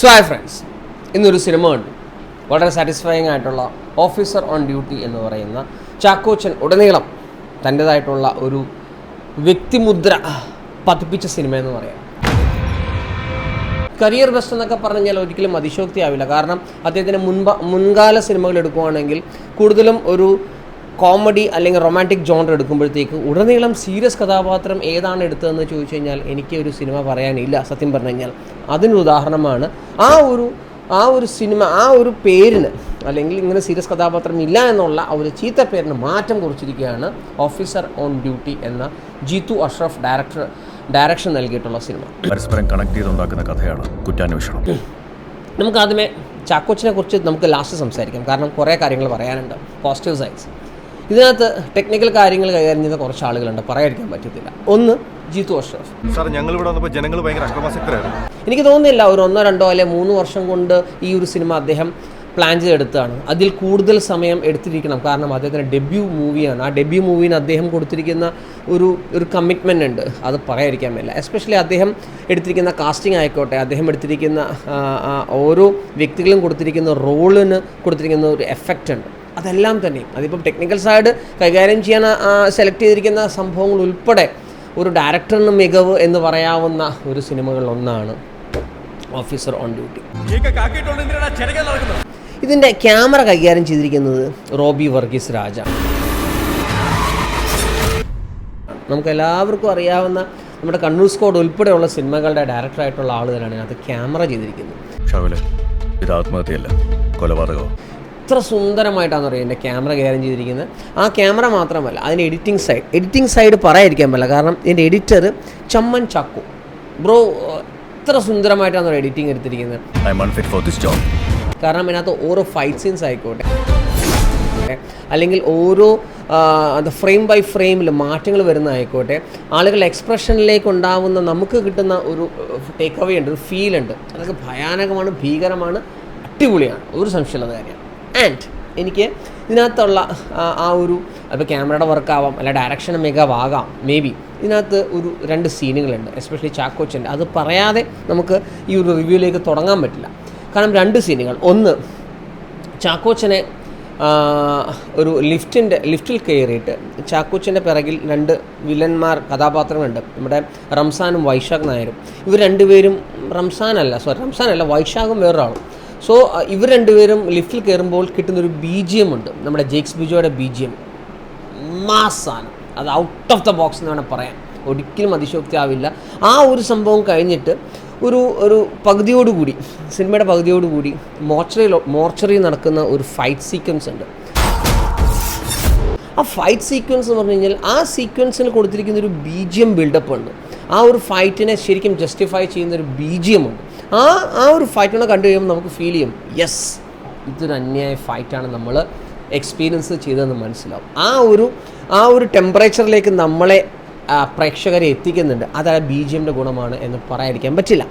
So hi friends ഇന്നൊരു cinema കണ്ടു. വളരെ സാറ്റിസ്ഫൈങ് ആയിട്ടുള്ള ഓഫീസർ ഓൺ ഡ്യൂട്ടി എന്ന് പറയുന്ന ചാക്കോച്ചൻ ഉടനീളം തന്റേതായിട്ടുള്ള ഒരു വ്യക്തിമുദ്ര പതിപ്പിച്ച സിനിമ എന്ന് പറയാം. കരിയർ ബെസ്റ്റ് എന്നൊക്കെ പറഞ്ഞു കഴിഞ്ഞാൽ ഒരിക്കലും അതിശോക്തി ആവില്ല കാരണം അദ്ദേഹത്തിന്റെ മുൻപ മുൻകാല സിനിമകൾ എടുക്കുവാണെങ്കിൽ കൂടുതലും ഒരു കോമഡി അല്ലെങ്കിൽ റൊമാന്റിക് ജോണർ എടുക്കുമ്പോഴത്തേക്ക് ഉടനീളം സീരിയസ് കഥാപാത്രം ഏതാണ് എടുത്തതെന്ന് ചോദിച്ചു കഴിഞ്ഞാൽ എനിക്ക് ഒരു സിനിമ പറയാനില്ല സത്യം പറഞ്ഞു കഴിഞ്ഞാൽ. അതിനൊരു ഉദാഹരണമാണ്. ആ ഒരു ആ ഒരു സിനിമ ആ ഒരു പേരിന് അല്ലെങ്കിൽ ഇങ്ങനെ സീരിയസ് കഥാപാത്രം ഇല്ല എന്നുള്ള ആ ഒരു ചീത്ത പേരിന് മാറ്റം കുറിച്ചിരിക്കുകയാണ് ഓഫീസർ ഓൺ ഡ്യൂട്ടി എന്ന ജീത്തു അഷ്റഫ് ഡയറക്ടർ ഡയറക്ഷൻ നൽകിയിട്ടുള്ള സിനിമ. പരസ്പരം കണക്ട് ചെയ്തുണ്ടാക്കുന്ന കഥയാണ് കുറ്റാന്വേഷണം. നമുക്ക് ആദ്യമേ ചാക്കോച്ചിനെ കുറിച്ച് നമുക്ക് ലാസ്റ്റ് സംസാരിക്കാം. കാരണം കുറേ കാര്യങ്ങൾ പറയാനുണ്ട്. പോസിറ്റീവ് സൈഡ്സ് ഇതിനകത്ത് ടെക്നിക്കൽ കാര്യങ്ങൾ കൈകാര്യം ചെയ്യുന്ന കുറച്ച് ആളുകളുണ്ട്. പറയാതിരിക്കാൻ പറ്റത്തില്ല. ഒന്ന് ജീത്തു അഷ്റഫ്. സാർ ഞങ്ങൾ ഇവിടെ വന്നപ്പോൾ ജനങ്ങൾ ഭയങ്കര അക്രമാസക്തരായിരുന്നു. എനിക്ക് തോന്നുന്നില്ല ഒരു ഒന്നോ രണ്ടോ അല്ലെ മൂന്ന് വർഷം കൊണ്ട് ഈ ഒരു സിനിമ അദ്ദേഹം പ്ലാൻ ചെയ്തെടുത്താണ് അതിൽ കൂടുതൽ സമയം എടുത്തിരിക്കണം. കാരണം അദ്ദേഹത്തിന്റെ ഡെബ്യൂ മൂവിയാണ് ആ ഡെബ്യൂ മൂവിന് അദ്ദേഹം കൊടുത്തിരിക്കുന്ന ഒരു ഒരു കമ്മിറ്റ്മെന്റ് ഉണ്ട്. അത് പറയാതിരിക്കാൻ പറ്റില്ല എസ്പെഷ്യലി അദ്ദേഹം എടുത്തിരിക്കുന്ന കാസ്റ്റിംഗ് ആയിക്കോട്ടെ അദ്ദേഹം എടുത്തിരിക്കുന്ന ഓരോ വ്യക്തികളും കൊടുത്തിരിക്കുന്ന റോളിന് കൊടുത്തിരിക്കുന്ന ഒരു എഫക്റ്റ് ഉണ്ട്. അതെല്ലാം തന്നെ അതിപ്പം ടെക്നിക്കൽ സൈഡ് കൈകാര്യം ചെയ്യാൻ സെലക്ട് ചെയ്തിരിക്കുന്ന സംഭവങ്ങൾ ഉൾപ്പെടെ ഒരു ഡയറക്ടറിന് മികവ് എന്ന് പറയാവുന്ന ഒരു സിനിമകളിലൊന്നാണ് ഓഫീസർ ഓൺ ഡ്യൂട്ടി ഇതിന്റെ ക്യാമറ കൈകാര്യം ചെയ്തിരിക്കുന്നത് റോബി വർഗീസ് രാജ. നമുക്ക് എല്ലാവർക്കും അറിയാവുന്ന നമ്മുടെ കണ്ണൂർ സ്കോഡ് ഉൾപ്പെടെയുള്ള സിനിമകളുടെ ഡയറക്ടറായിട്ടുള്ള ആൾ തന്നെയാണ് അതിനകത്ത് ക്യാമറ ചെയ്തിരിക്കുന്നത്. എത്ര സുന്ദരമായിട്ടാണെന്ന് അറിയാം എന്റെ ക്യാമറ കൈകാര്യം ചെയ്തിരിക്കുന്നത്? ആ ക്യാമറ മാത്രമല്ല അതിന്റെ എഡിറ്റിംഗ് സൈഡ് എഡിറ്റിംഗ് സൈഡ് പറയാതിരിക്കാൻ പറ്റില്ല. കാരണം എന്റെ എഡിറ്റർ ചമ്മൻ ചാക്കു. ബ്രോ എത്ര സുന്ദരമായിട്ടാണ് എഡിറ്റിംഗ് എടുത്തിരിക്കുന്നത്? കാരണം ഇതിനകത്ത് ഓരോ ഫൈറ്റ് സീൻസ് ആയിക്കോട്ടെ. അല്ലെങ്കിൽ ഓരോ അത് ഫ്രെയിം ബൈ ഫ്രെയിമിൽ മാറ്റങ്ങൾ വരുന്നതായിക്കോട്ടെ. ആളുകളുടെ എക്സ്പ്രഷനിലേക്ക് ഉണ്ടാവുന്ന നമുക്ക് കിട്ടുന്ന ഒരു ടേക്ക് അവേ ഉണ്ട് ഒരു ഫീൽ ഉണ്ട്. അതൊക്കെ ഭയാനകമാണ് ഭീകരമാണ് അടിപൊളിയാണ്. ഒരു സംശയമുള്ള കാര്യമാണ്. ആൻഡ് എനിക്ക് ഇതിനകത്തുള്ള ആ- ഒരു അപ്പോൾ ക്യാമറയുടെ വർക്കാവാം അല്ല ഡയറക്ഷൻ മികവാകാം മേ ബി ഇതിനകത്ത് ഒരു രണ്ട് സീനുകളുണ്ട് എസ്പെഷ്യലി ചാക്കോച്ചന്റെ. അത് പറയാതെ നമുക്ക് ഈ ഒരു റിവ്യൂയിലേക്ക് തുടങ്ങാൻ പറ്റില്ല. കാരണം രണ്ട് സീനുകൾ ഒന്ന് ചാക്കോച്ചനെ ഒരു ലിഫ്റ്റിന്റെ ലിഫ്റ്റിൽ കയറിയിട്ട് ചാക്കോച്ചന്റെ പിറകിൽ രണ്ട് വില്ലന്മാർ കഥാപാത്രങ്ങളുണ്ട്. നമ്മുടെ റംസാനും വൈശാഖ് നായരും. ഇവർ രണ്ടുപേരും റംസാനല്ല സോറി റംസാനല്ല വൈശാഖും വേറൊരാളും. സോ ഇവർ രണ്ടുപേരും ലിഫ്റ്റിൽ കയറുമ്പോൾ കിട്ടുന്നൊരു ബി ജി എം ഉണ്ട്. നമ്മുടെ ജേക്സ് ബിജോയുടെ ബി ജി എം മാസാണ് അത് ഔട്ട് ഓഫ് ദ ബോക്സ് എന്ന് വേണം പറയാം ഒരിക്കലും അതിശോക്തി ആവില്ല ആ ഒരു സംഭവം കഴിഞ്ഞിട്ട് ഒരു ഒരു പകുതിയോടുകൂടി സിനിമയുടെ പകുതിയോടുകൂടി മോർച്ചറിയിൽ മോർച്ചറി നടക്കുന്ന ഒരു ഫൈറ്റ് സീക്വൻസ് ഉണ്ട്. ആ ഫൈറ്റ് സീക്വൻസ് എന്ന് പറഞ്ഞു കഴിഞ്ഞാൽ ആ സീക്വൻസിന് കൊടുത്തിരിക്കുന്ന ഒരു ബി ജി എം ബിൽഡപ്പ് ഉണ്ട്. ആ ഒരു ഫൈറ്റിനെ ശരിക്കും ജസ്റ്റിഫൈ ചെയ്യുന്ന ഒരു ബി ജി എം ഉണ്ട്. ആ ആ ഒരു ഫൈറ്റിനെ കണ്ടു കഴിയുമ്പോൾ നമുക്ക് ഫീൽ ചെയ്യും. യെസ് ഇതൊരു അന്യായ ഫൈറ്റാണ് നമ്മൾ എക്സ്പീരിയൻസ് ചെയ്തതെന്ന് മനസ്സിലാവും. ആ ഒരു ആ ഒരു ടെമ്പറേച്ചറിലേക്ക് നമ്മളെ പ്രേക്ഷകരെ എത്തിക്കുന്നുണ്ട്. അത് ആ ബി ജി എമ്മിന്റെ ഗുണമാണ് എന്ന് പറയാതിരിക്കാൻ പറ്റില്ല.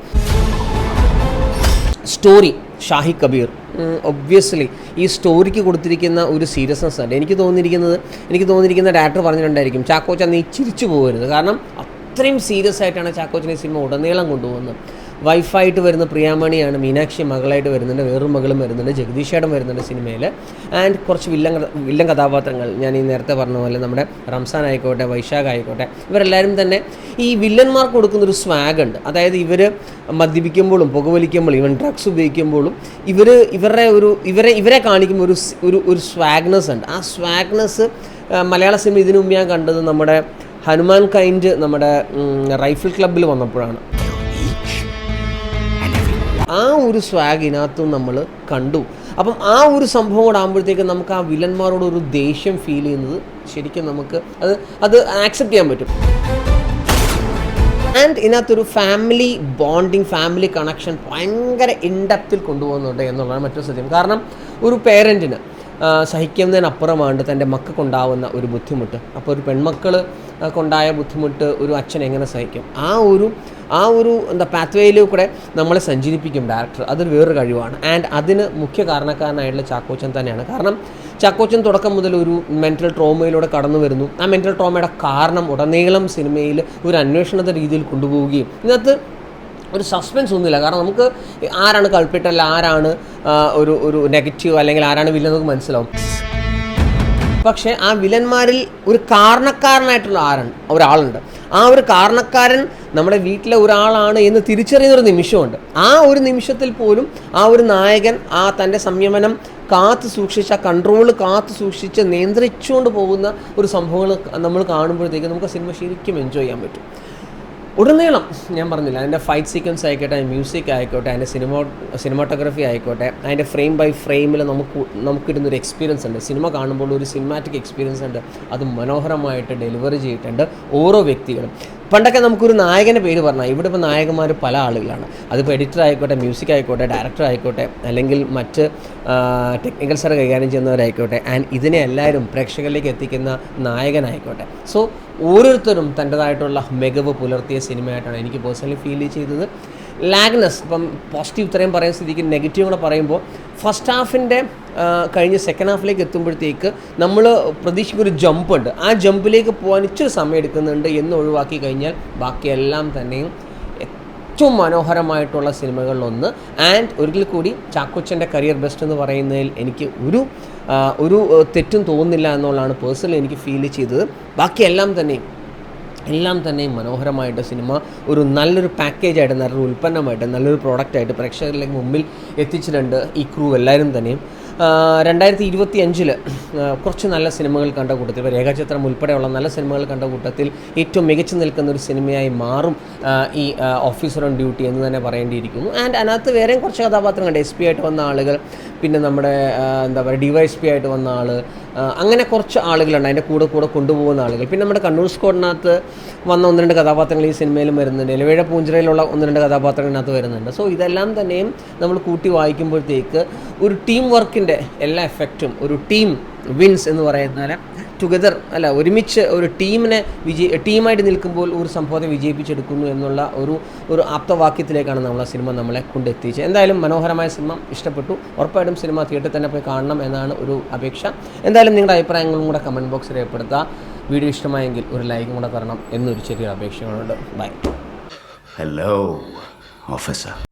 സ്റ്റോറി ഷാഹി കബീർ. ഒബ്വിയസ്ലി ഈ സ്റ്റോറിക്ക് കൊടുത്തിരിക്കുന്ന ഒരു സീരിയസ്നെസ് അല്ല എനിക്ക് തോന്നിയിരിക്കുന്നത് എനിക്ക് തോന്നിയിരിക്കുന്ന ഡയറക്ടർ പറഞ്ഞിട്ടുണ്ടായിരിക്കും ചാക്കോച്ച നീ ചിരിച്ചു പോകരുത്. കാരണം അത്രയും സീരിയസ് ആയിട്ടാണ് ചാക്കോച്ചിനെ സിനിമ ഉടനീളം കൊണ്ടുപോകുന്നത്. വൈഫായിട്ട് വരുന്ന പ്രിയാമണിയാണ് മീനാക്ഷി മകളായിട്ട് വരുന്നുണ്ട് വേറൊരു മകളും വരുന്നുണ്ട് ജഗദീഷേടം വരുന്നുണ്ട് സിനിമയിൽ ആൻഡ് കുറച്ച് വില്ലൻ വില്ലൻ കഥാപാത്രങ്ങൾ ഞാൻ ഈ നേരത്തെ പറഞ്ഞ പോലെ നമ്മുടെ റംസാൻ ആയിക്കോട്ടെ വൈശാഖ് ആയിക്കോട്ടെ ഇവരെല്ലാവരും തന്നെ ഈ വില്ലന്മാർക്ക് കൊടുക്കുന്നൊരു സ്വാഗ് ഉണ്ട് അതായത് ഇവർ മദ്യപിക്കുമ്പോഴും പുകവലിക്കുമ്പോഴും ഇവൻ ഡ്രഗ്സ് ഉപയോഗിക്കുമ്പോഴും ഇവർ ഇവരുടെ ഒരു ഇവരെ ഇവരെ കാണിക്കുമ്പോൾ ഒരു ഒരു ഒരു സ്വാഗ്നസ് ഉണ്ട്. ആ സ്വാഗ്നസ് മലയാള സിനിമ ഇതിനു മുമ്പ് ഞാൻ കണ്ടത് നമ്മുടെ ഹനുമാൻ കൈൻഡ് നമ്മുടെ റൈഫിൾ ക്ലബ്ബിൽ വന്നപ്പോഴാണ്. ആ ഒരു സ്വാഗ് ഇതിനകത്തും നമ്മൾ കണ്ടു. അപ്പം ആ ഒരു സംഭവം കൂടെ ആകുമ്പോഴത്തേക്ക് നമുക്ക് ആ വില്ലന്മാരോട് ഒരു ദേഷ്യം ഫീൽ ചെയ്യുന്നത് ശരിക്കും നമുക്ക് അത് അത് ആക്സെപ്റ്റ് ചെയ്യാൻ പറ്റും. ആൻഡ് ഇതിനകത്തൊരു ഫാമിലി ബോണ്ടിങ് ഫാമിലി കണക്ഷൻ ഭയങ്കര ഇൻഡപ്തിൽ കൊണ്ടുപോകുന്നുണ്ട് എന്നുള്ളതാണ് മറ്റൊരു സത്യം. കാരണം ഒരു പേരന്റിന് സഹിക്കുന്നതിനപ്പുറമാണ് തന്റെ മക്കൾക്കുണ്ടാവുന്ന ഒരു ബുദ്ധിമുട്ട്. അപ്പോൾ ഒരു പെൺമക്കൾ കൊണ്ടായ ബുദ്ധിമുട്ട് ഒരു അച്ഛൻ എങ്ങനെ സഹിക്കും? ആ ഒരു ആ ഒരു എന്താ പാത്വേയിൽ കൂടെ നമ്മളെ സഞ്ചരിപ്പിക്കും ഡയറക്ടർ അതൊരു വേറൊരു കഴിവാണ്. ആൻഡ് അതിന് മുഖ്യ കാരണക്കാരനായിട്ടുള്ള ചാക്കോച്ചൻ തന്നെയാണ്. കാരണം ചാക്കോച്ചൻ തുടക്കം മുതൽ ഒരു മെന്റൽ ട്രോമയിലൂടെ കടന്നു വരുന്നു. ആ മെന്റൽ ട്രോമയുടെ കാരണം ഉടനീളം സിനിമയിൽ ഒരു അന്വേഷണത്തെ രീതിയിൽ കൊണ്ടുപോവുകയും ഇതിനകത്ത് ഒരു സസ്പെൻസ് ഒന്നുമില്ല. കാരണം നമുക്ക് ആരാണ് കൾപ്പിട്ട് അല്ല ആരാണ് ഒരു ഒരു നെഗറ്റീവ് അല്ലെങ്കിൽ ആരാണ് വില്ലൻ നമുക്ക് മനസ്സിലാവും. പക്ഷേ ആ വില്ലന്മാരിൽ ഒരു കാരണക്കാരനായിട്ടുള്ള ആരാണ് ഒരാളുണ്ട്. ആ ഒരു കാരണക്കാരൻ നമ്മുടെ വീട്ടിലെ ഒരാളാണ് എന്ന് തിരിച്ചറിയുന്ന ഒരു നിമിഷമുണ്ട്. ആ ഒരു നിമിഷത്തിൽ പോലും ആ ഒരു നായകൻ ആ തന്റെ സംയമനം കാത്തു സൂക്ഷിച്ച് ആ കൺട്രോൾ കാത്തു സൂക്ഷിച്ച് നിയന്ത്രിച്ചുകൊണ്ട് പോകുന്ന ഒരു സംഭവങ്ങൾ നമ്മൾ കാണുമ്പോഴത്തേക്ക് നമുക്ക് സിനിമ ശരിക്കും എൻജോയ് ചെയ്യാൻ പറ്റും. ഉടനീളം ഞാൻ പറഞ്ഞില്ല അതിന്റെ ഫൈറ്റ് സീക്വൻസ് ആയിക്കോട്ടെ അതിന്റെ മ്യൂസിക് ആയിക്കോട്ടെ അതിന്റെ സിനിമ സിനിമാട്ടോഗ്രഫി ആയിക്കോട്ടെ അതിന്റെ ഫ്രെയിം ബൈ ഫ്രെയിമിൽ നമുക്ക് നമുക്കിടുന്നൊരു എക്സ്പീരിയൻസ് ഉണ്ട്. സിനിമ കാണുമ്പോൾ ഒരു സിനിമാറ്റിക് എക്സ്പീരിയൻസ് ഉണ്ട്. അത് മനോഹരമായിട്ട് ഡെലിവറി ചെയ്തിട്ടുണ്ട് ഓരോ വ്യക്തികളും. പണ്ടൊക്കെ നമുക്കൊരു നായകന്റെ പേര് പറഞ്ഞാൽ ഇവിടെ ഇപ്പോൾ നായകന്മാർ പല ആളുകളാണ്. അതിപ്പോൾ എഡിറ്റർ ആയിക്കോട്ടെ മ്യൂസിക് ആയിക്കോട്ടെ ഡയറക്ടർ ആയിക്കോട്ടെ അല്ലെങ്കിൽ മറ്റ് ടെക്നിക്കൽ സാർ കൈകാര്യം ചെയ്യുന്നവരായിക്കോട്ടെ ആൻഡ് ഇതിനെ എല്ലാവരും പ്രേക്ഷകരിലേക്ക് എത്തിക്കുന്ന നായകനായിക്കോട്ടെ. സോ ഓരോരുത്തരും തന്റെതായിട്ടുള്ള മികവ് പുലർത്തിയ സിനിമയായിട്ടാണ് എനിക്ക് പേഴ്സണലി ഫീൽ ചെയ്തത്. ലാഗ്നസ് ഇപ്പം പോസിറ്റീവ് ഇത്രയും പറയുന്ന സ്ഥിതിക്ക് നെഗറ്റീവ് കൂടെ പറയുമ്പോൾ ഫസ്റ്റ് ഹാഫിന്റെ കഴിഞ്ഞ് സെക്കൻഡ് ഹാഫിലേക്ക് എത്തുമ്പോഴത്തേക്ക് നമ്മൾ പ്രതീക്ഷിക്കുന്ന ഒരു ജമ്പ് ഉണ്ട്. ആ ജമ്പിലേക്ക് പോകാൻ ഇച്ചിരി സമയം എടുക്കുന്നുണ്ട് എന്ന് ഒഴിവാക്കി കഴിഞ്ഞാൽ ബാക്കിയെല്ലാം തന്നെയും ഏറ്റവും മനോഹരമായിട്ടുള്ള സിനിമകളിലൊന്ന്. ആൻഡ് ഒരിക്കൽ കൂടി ചാക്കോച്ചന്റെ കരിയർ ബെസ്റ്റ് എന്ന് പറയുന്നതിൽ എനിക്ക് ഒരു ഒരു തെറ്റും തോന്നുന്നില്ല എന്നുള്ളതാണ് പേഴ്സണലി എനിക്ക് ഫീൽ ചെയ്തത്. ബാക്കിയെല്ലാം തന്നെയും എല്ലാം തന്നെയും മനോഹരമായിട്ട് സിനിമ ഒരു നല്ലൊരു പാക്കേജായിട്ട് നല്ലൊരു ഉൽപ്പന്നമായിട്ട് നല്ലൊരു പ്രോഡക്റ്റായിട്ട് പ്രേക്ഷകരിലേക്ക് മുമ്പിൽ എത്തിച്ചിട്ടുണ്ട് ഈ ക്രൂ എല്ലാവരും തന്നെയും. രണ്ടായിരത്തി ഇരുപത്തി അഞ്ചിൽ കുറച്ച് നല്ല സിനിമകൾ കണ്ട കൂട്ടത്തിൽ രേഖാചിത്രം ഉൾപ്പെടെയുള്ള നല്ല സിനിമകൾ കണ്ട കൂട്ടത്തിൽ ഏറ്റവും മികച്ചു നിൽക്കുന്ന ഒരു സിനിമയായി മാറും ഈ ഓഫീസർ ഓൺ ഡ്യൂട്ടി എന്ന് തന്നെ പറയേണ്ടിയിരിക്കുന്നു. ആൻഡ് അതിനകത്ത് വേറെയും കുറച്ച് കഥാപാത്രങ്ങളുണ്ട്. എസ് പി ആയിട്ട് വന്ന ആളുകൾ പിന്നെ നമ്മുടെ എന്താ പറയുക ഡി വൈ എസ് പി ആയിട്ട് വന്ന ആൾ അങ്ങനെ കുറച്ച് ആളുകളുണ്ട്. അതിന്റെ കൂടെ കൂടെ കൊണ്ടുപോകുന്ന ആളുകൾ. പിന്നെ നമ്മുടെ കണ്ണൂർ സ്കോഡിനകത്ത് വന്ന ഒന്ന് രണ്ട് കഥാപാത്രങ്ങൾ ഈ സിനിമയിലും വരുന്നുണ്ട്. എലവേഴ പൂഞ്ചിറയിലുള്ള ഒന്ന് രണ്ട് കഥാപാത്രങ്ങളിനകത്ത് വരുന്നുണ്ട്. സോ ഇതെല്ലാം തന്നെയും നമ്മൾ കൂട്ടി വായിക്കുമ്പോഴത്തേക്ക് ഒരു ടീം വർക്കിന്റെ എല്ലാ എഫക്റ്റും ഒരു ടീം വിൻസ് എന്ന് പറയുന്ന ടുഗദർ അല്ല ഒരുമിച്ച് ഒരു ടീമിനെ വിജയ ടീമായിട്ട് നിൽക്കുമ്പോൾ ഒരു സംഭവത്തെ വിജയിപ്പിച്ചെടുക്കുന്നു എന്നുള്ള ഒരു ഒരു ആപ്തവാക്യത്തിലേക്കാണ് നമ്മൾ ആ സിനിമ നമ്മളെ കൊണ്ടെത്തിച്ചത്. എന്തായാലും മനോഹരമായ സിനിമ ഇഷ്ടപ്പെട്ടു. ഉറപ്പായിട്ടും സിനിമ തിയേറ്ററിൽ തന്നെ പോയി കാണണം എന്നാണ് ഒരു അപേക്ഷ. എന്തായാലും നിങ്ങളുടെ അഭിപ്രായങ്ങളും കൂടെ കമന്റ് ബോക്സിൽ രേഖപ്പെടുത്തുക വീഡിയോ ഇഷ്ടമായെങ്കിൽ ഒരു ലൈക്കും കൂടെ തരണം എന്നൊരു ചെറിയ അപേക്ഷകളുണ്ട് ബൈ ഹലോ officer.